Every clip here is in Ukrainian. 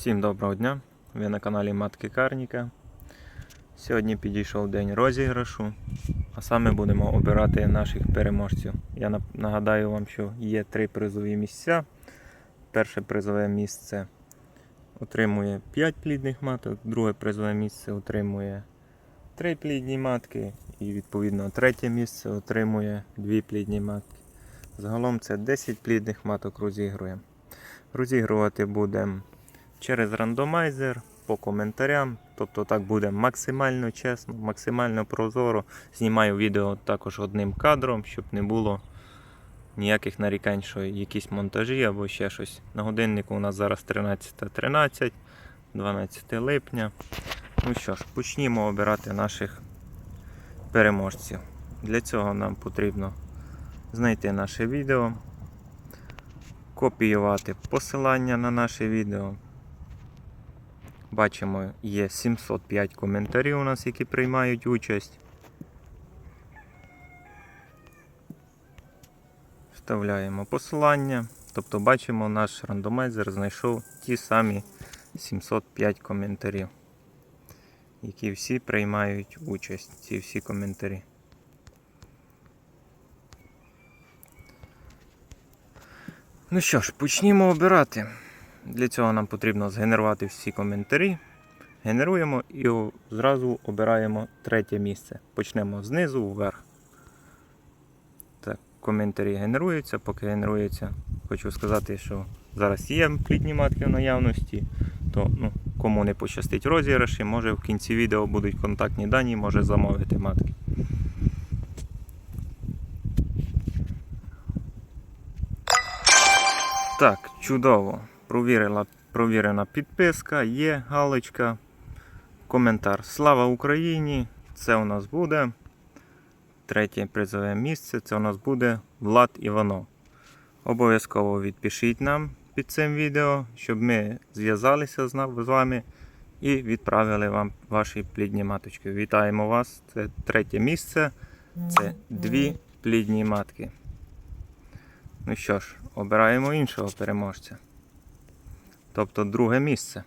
Всім доброго дня! Ви на каналі Матки Карніка. Сьогодні підійшов день розіграшу, а саме будемо обирати наших переможців. Я нагадаю вам, що є три призові місця. Перше призове місце отримує 5 плідних маток, друге призове місце отримує 3 плідні матки, і відповідно третє місце отримує 2 плідні матки. Загалом це 10 плідних маток розігруємо. Розігрувати будемо через рандомайзер по коментарям. Тобто так буде максимально чесно, максимально прозоро. Знімаю відео також одним кадром, щоб не було ніяких нарікань, що якісь монтажі або ще щось. На годиннику у нас зараз 13.13, 12 липня. Ну що ж, почнімо обирати наших переможців. Для цього нам потрібно знайти наше відео, копіювати посилання на наше відео. Бачимо, є 705 коментарів у нас, які приймають участь. Вставляємо посилання. Тобто бачимо, наш рандомайзер знайшов ті самі 705 коментарів, які всі приймають участь, ці всі коментарі. Ну що ж, почнімо обирати. Для цього нам потрібно згенерувати всі коментарі. Генеруємо і зразу обираємо третє місце. Почнемо знизу вверх. Так, коментарі генеруються. Поки генерується, хочу сказати, що зараз є плідні матки в наявності. То ну, кому не пощастить розіграші, може в кінці відео будуть контактні дані, може замовити матки. Так, чудово. Провірила, провірена підписка, є галочка. Коментар. Слава Україні! Це у нас буде. Третє призове місце. Це у нас буде Влад Іванов. Обов'язково відпишіть нам під цим відео, щоб ми зв'язалися з вами і відправили вам ваші плідні маточки. Вітаємо вас! Це третє місце. Це дві плідні матки. Ну що ж, обираємо іншого переможця. Тобто друге місце.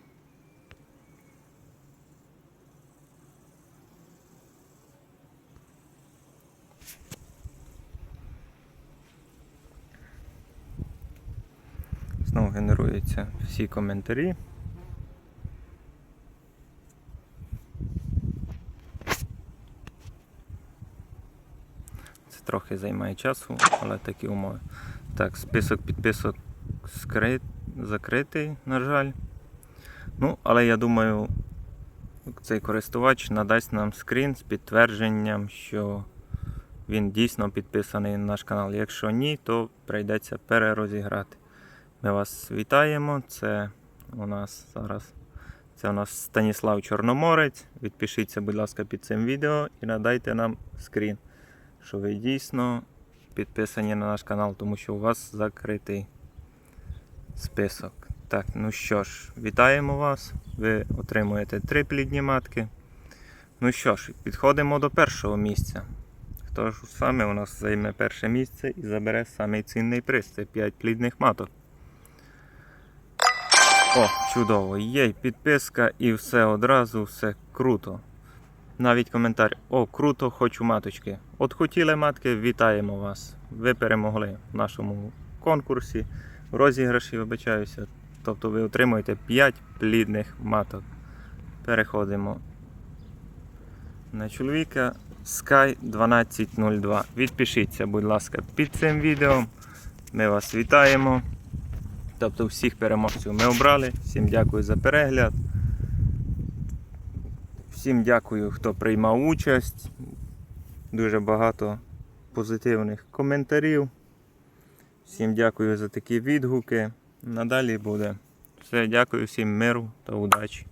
Знову генеруються всі коментарі. Це трохи займає часу, але такі умови. Так, список підписок скрит, закритий, на жаль. Ну, але я думаю, цей користувач надасть нам скрін з підтвердженням, що він дійсно підписаний на наш канал. Якщо ні, то прийдеться перерозіграти. Ми вас вітаємо. Це у нас зараз. Це у нас Станіслав Чорноморець. Відпишіться, будь ласка, під цим відео і надайте нам скрін, що ви дійсно підписані на наш канал, тому що у вас закритий список. Так, ну що ж, вітаємо вас. Ви отримуєте три плідні матки. Ну що ж, підходимо до першого місця. Хто ж саме у нас займе перше місце і забере самий цінний приз? Це 5 плідних маток. О, чудово! Є й підписка і все одразу, все круто. Навіть коментар. О, круто, хочу маточки. От хотіли матки, вітаємо вас. Ви перемогли в нашому конкурсі, розіграші, вибачаюся. Тобто ви отримуєте 5 плідних маток. Переходимо на чоловіка Sky 1202. Відпишіться, будь ласка, під цим відео. Ми вас вітаємо. Тобто всіх переможців ми обрали. Всім дякую за перегляд. Всім дякую, хто приймав участь. Дуже багато позитивних коментарів. Всім дякую за такі відгуки. Надалі буде. Все, дякую всім миру та удачі.